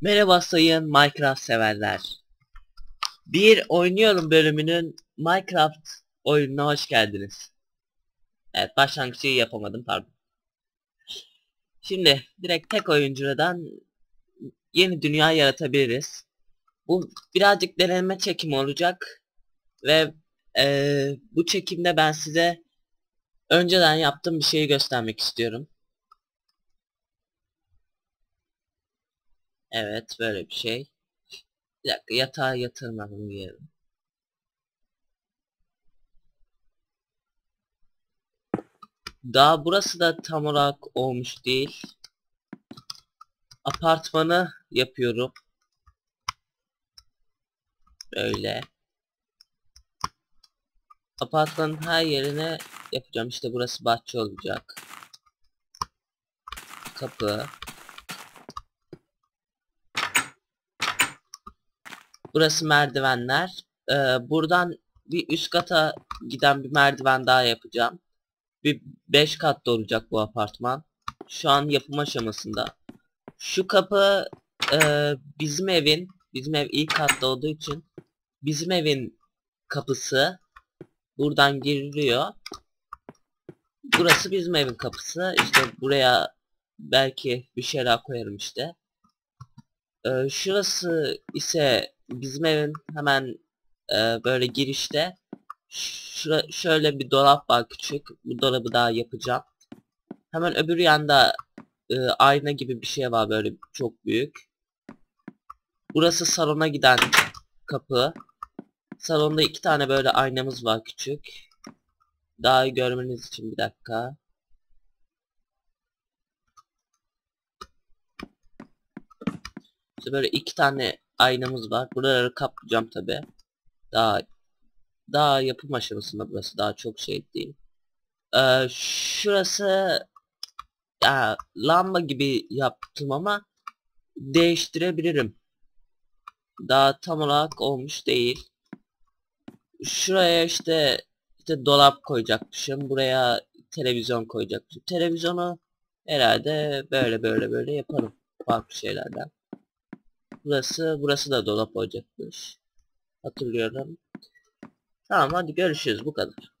Merhaba sayın Minecraft severler. Bir oynuyorum bölümünün Minecraft oyununa hoş geldiniz. Evet başlangıcı yapamadım pardon. Şimdi direkt tek oyuncudan yeni dünya yaratabiliriz. Bu birazcık deneme çekimi olacak. Ve eee, bu çekimde ben size önceden yaptığım bir şeyi göstermek istiyorum. Evet böyle bir şey. Bir dakika yatağa bunu giyelim. Daha burası da tam olarak olmuş değil. Apartmanı yapıyorum. Böyle. Apartmanın her yerine yapacağım. İşte burası bahçe olacak. Kapı. Burası merdivenler. Ee, buradan bir üst kata giden bir merdiven daha yapacağım. Bir 5 katlı olacak bu apartman. Şu an yapım aşamasında. Şu kapı e, bizim evin, bizim ev ilk katta olduğu için bizim evin kapısı buradan giriliyor. Burası bizim evin kapısı. İşte buraya belki bir şeyler koyarım işte. Ee, şurası ise bizim evin hemen e, böyle girişte şura, şöyle bir dolap var küçük. Bu dolabı daha yapacağım. Hemen öbür yanda e, ayna gibi bir şey var böyle çok büyük. Burası salona giden kapı. Salonda iki tane böyle aynamız var küçük. Daha iyi görmeniz için bir dakika. İşte böyle iki tane aynamız var. Buraları kaplayacağım tabi. Daha daha yapım aşamasında burası daha çok şey değil. Ee, şurası ya, lamba gibi yaptım ama değiştirebilirim. Daha tam olarak olmuş değil. Şuraya işte işte dolap koyacakmışım. Buraya televizyon koyacaktım. Televizyonu herhalde böyle böyle böyle yaparım. Farklı şeylerden. Burası, burası da dolap olacakmış. Hatırlıyorum. Tamam hadi görüşürüz bu kadar.